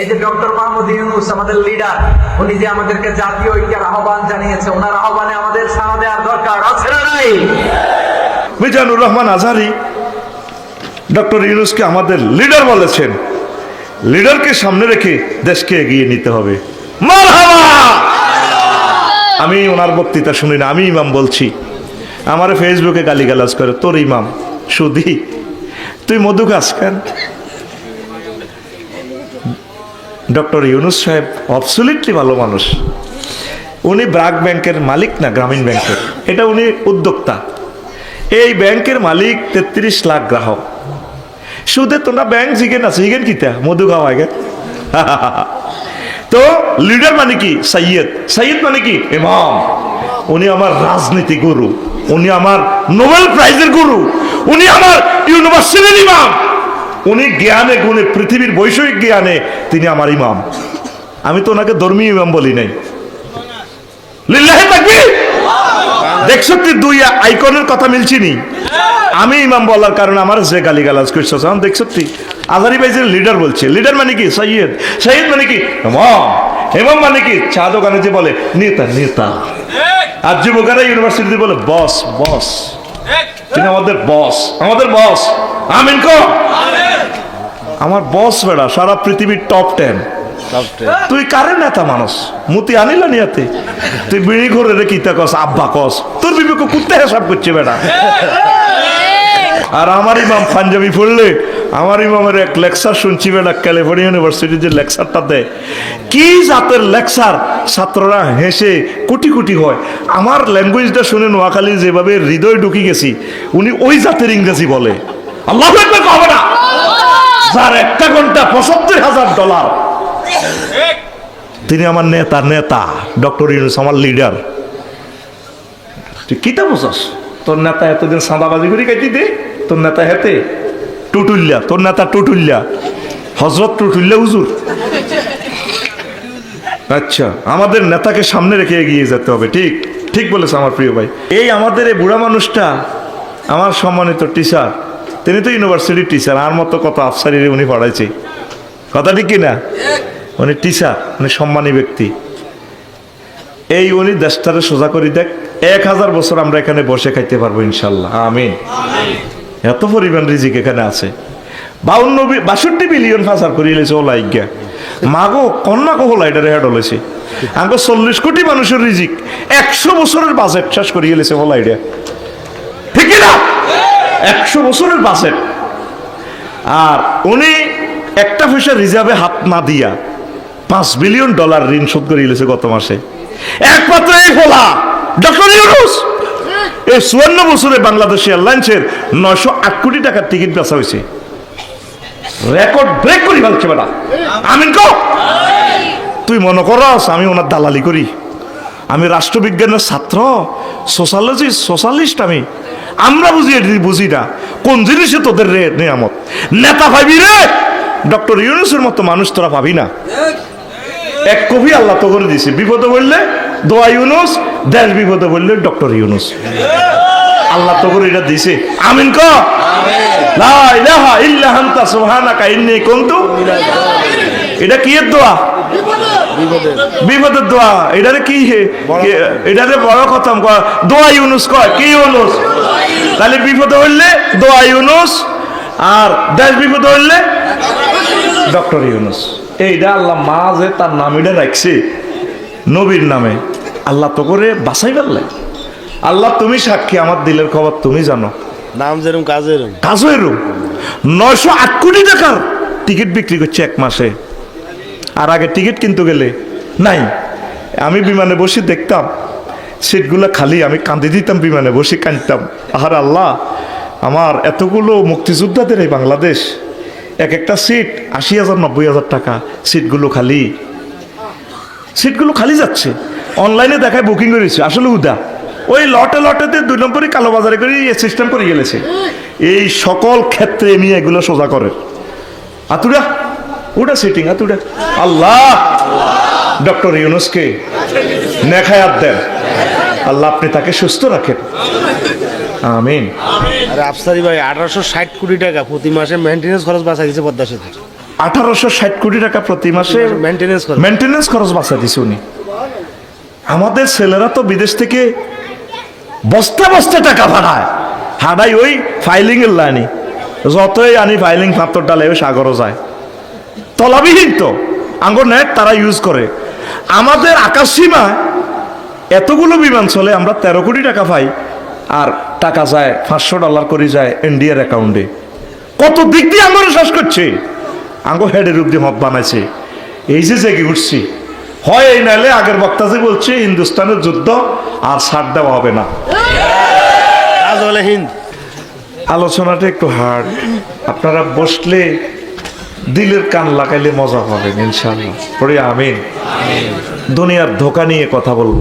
এই যে ডক্টর মাহমুদ ইউনুস, আমাদের লিডার উনি যে আমাদেরকে জাতীয় ঐক্যের আহ্বান জানিয়েছে, ওনার আহ্বানে আমাদের সাড়া দেওয়ার দরকার আছে না নাই? মিজানুর রহমান আজহারি ডক্টর ইউনুসকে আমাদের লিডার বলেছেন। লিডারকে সামনে রেখে দেশকে এগিয়ে নিতে হবে! আমি ওনার বক্তৃতা শুনি না, আমি ইমাম বলছি। আমার ফেসবুকে গালিগালাজ করে, তোর ইমাম সুদি তুই মধু গাছ কেন? ডক্টর ইউনুস সাহেব অবসলিটলি ভালো মানুষ। উনি ব্রাক ব্যাংকের মালিক না, গ্রামীণ ব্যাংকের? এটা উনি উদ্যোক্তা। এই ব্যাংকের মালিক তেত্রিশ লাখ গ্রাহক। সুদে তোমরা ব্যাংক জিগেন আছে জিগেন কিতা? মধু খাওয়া গে তো লিডার মানে কি? সৈয়দ। সৈয়দ মানে কি? ইমাম। উনি আমার রাজনীতি গুরু। উনি আমার নোবেল প্রাইজের গুরু। উনি আমার ইউনিভার্সিটির ইমাম। উনি জ্ঞানে গুণে, পৃথিবীর বৈষয়িক জ্ঞানে তিনি আমার ইমাম। আমি তো ওনাকে ধর্মীয় ইমাম বলি নাই। তুই দুই আইকনের কথা মিলছি নি। আমি ইমাম বলার কারণে আমার যে লিডার বলছে, লিডার মানে কি? সৈয়দ। মানে কি? মানে কি? দোকানে যে বলে আর বলে, বস বস। তিনি আমাদের বস আমাদের বস আমিন কো। আমার বস বেড়া সারা পৃথিবীর টপ টেন তুই কারে নেতা মানুষ? মুতি আনিলা নিয়াতে? তুই বিড়ি ঘরে রে কিতা কস আব্বা কস? তোর বিবেক কুত্তে হিসাব করছে বেটা আর আমার ইমাম পাঞ্জাবি পড়লে আমার ইমামের এক লেকচার শুনছি বেটা ক্যালিফোর্নিয়া ইউনিভার্সিটি যে লেকচারটা দেয়। কি জাতের লেকচার ছাত্ররা হেসে কোটি কোটি হয়। আমার ল্যাঙ্গুয়েজটা শুনে নোয়াখালী যেভাবে হৃদয় ঢুকি গেছি, উনি ওই জাতের ইংরেজি বলে। আল্লাহ কবে না যার একটা ঘণ্টা পঁচাত্তর হাজার ডলার তিনি আমার নেতা নেতা ডক্টর ইউনুস আমার লিডার তুই কিতা বুঝাস? তোর নেতা এতদিন সাদাবাজি করে কাটি দে, তোর নেতা হেতে। টুটুল্লা তোর নেতা টুটুল্লা হজরত টুটুল্লা হুজুর। আচ্ছা আমাদের নেতাকে সামনে রেখে এগিয়ে যেতে হবে, ঠিক? ঠিক বলেছে আমার প্রিয় ভাই। এই আমাদের এই বুড়া মানুষটা, আমার সম্মানিত টিচার তিনি তো ইউনিভার্সিটির টিচার আর মতো কত আফসারিরে উনি পড়াইছে। কথা ঠিক কিনা? উনি টিচার উনি সম্মানী ব্যক্তি। এই উনি দেশটারে সোজা করি দেখ, এক হাজার বছর আমরা এখানে বসে খাইতে পারব ইনশাল্লাহ। আমিন। এত পরিমাণ রিজিক এখানে আছে। বাউন্ন বাষট্টি বিলিয়ন ফাঁসার করিয়েছে ওলা ইজ্ঞা মাগো, কন্যা কহলা এটা রেহাড হলেছে। আগে চল্লিশ কোটি মানুষের রিজিক, একশো বছরের বাজেট শেষ করিয়ে গেছে ওলা এটা ঠিক না একশো বছরের বাজেট আর উনি একটা পয়সা রিজার্ভে হাত না দিয়া পাঁচ বিলিয়ন ডলার ঋণ শোধ করে গেছে গত মাসে। একমাত্র এই ফোলা ডক্টর ইউনুস এই চুয়ান্ন বছরে বাংলাদেশ এয়ারলাইন্সের নয়শো আট কোটি টাকার টিকিট বেচা হয়েছে। রেকর্ড ব্রেক করি ফেলছে বেটা। আমিন কো। তুই মনে করস, আমি ওনার দালালি করি। আমি রাষ্ট্রবিজ্ঞানের ছাত্র সোশ্যালজি সোশ্যালিস্ট আমি। আমরা বুঝি বুঝি না। কোন জিনিসে তোদের রে নিয়ামত? নেতা পাবি রে! ডক্টর ইউনুসের মতো মানুষ তোরা পাবি না। এক কবি আল্লাহ তো করে দিছে। বিপদে বললে দোয়া ইউনুস দেশ বিপদে বললে ডক্টর ইউনুস। আল্লাহ তো করে এটা দিছে আমিন ক? এটা কি দোয়া? বিপদের দোয়া। এটারে কি এটারে বড় দোয়া ইউনুস কয়। কি ইউনুস? তাহলে বিপদে হইলে দোয়া ইউনুস আর দেশ বিপদে হইলে ডক্টর ইউনুস। এইটা আল্লাহ মা যে তার নাম এটা রাখছে। নবীর নামে। আল্লাহ তো করে বাসাই পারলে আল্লাহ তুমি সাক্ষী আমার দিলের খবর তুমি জানো। নাম যেরকম কাজ এরম কাজও এরম নয়শো আট কোটি টাকার টিকিট বিক্রি করছে এক মাসে। আর আগে টিকিট কিনতে গেলে নাই। আমি বিমানে বসে দেখতাম সিটগুলো খালি আমি কাঁদি দিতাম বিমানে বসে কাঁদতাম। আহার আল্লাহ আমার এতগুলো মুক্তিযোদ্ধাদের এই বাংলাদেশ এক একটা সিট আশি হাজার নব্বই হাজার টাকা সিটগুলো খালি। সিটগুলো খালি যাচ্ছে। অনলাইনে দেখায় বুকিং করেছে। আসলে উদা ওই লটে লটেতে দুই নম্বরই কালো বাজারে করে এই সিস্টেম করে গেলেছে। এই সকল ক্ষেত্রে এমনি এগুলো সোজা করে। আতুরা ওটা সিটিং আতুরা। আল্লাহ! ডক্টর ইউনুসকে নেখায়াত দেন। আল্লাহ আপনি তাকে সুস্থ রাখেন। আমিন। আরে আফসারি ভাই আঠারোশো ষাট কোটি টাকা প্রতি মাসে মেনটেন্যান্স খরচ বাঁচা গেছে পদ্মা সেতুর আঠারোশো ষাট কোটি টাকা প্রতি মাসে মেনটেনেন্স করে মেনটেনেন্স খরচ। বাঁচা দিছে উনি। আমাদের ছেলেরা তো বিদেশ থেকে বস্তা বস্তা টাকা ভাড়ায় হাডাই ওই ফাইলিং এর লাইনি। যতই আনি ফাইলিং পাত্র ডালে ওই সাগরও যায়। তলাবিহীন তো, আঙ্গুর নেট তারা ইউজ করে। আমাদের আকাশ সীমা এতগুলো বিমান চলে, আমরা তেরো কোটি টাকা পাই, আর টাকা যায়, পাঁচশো ডলার করে যায় ইন্ডিয়ার অ্যাকাউন্টে কত দিক দিয়ে আমার শ্বাস করছে। আঙ্গো হেডের অব্দি মত বানাইছে। এই যে জেগে উঠছি। হয় এই নাইলে আগের বক্তা যে বলছে হিন্দুস্তানের যুদ্ধ আর ছাড় দেওয়া হবে না। আলোচনাটা একটু হার্ড আপনারা বসলে দিলের কান লাগাইলে মজা পাবেন ইনশাল্লাহ পরে আমিন। দুনিয়ার ধোকা নিয়ে কথা বলব।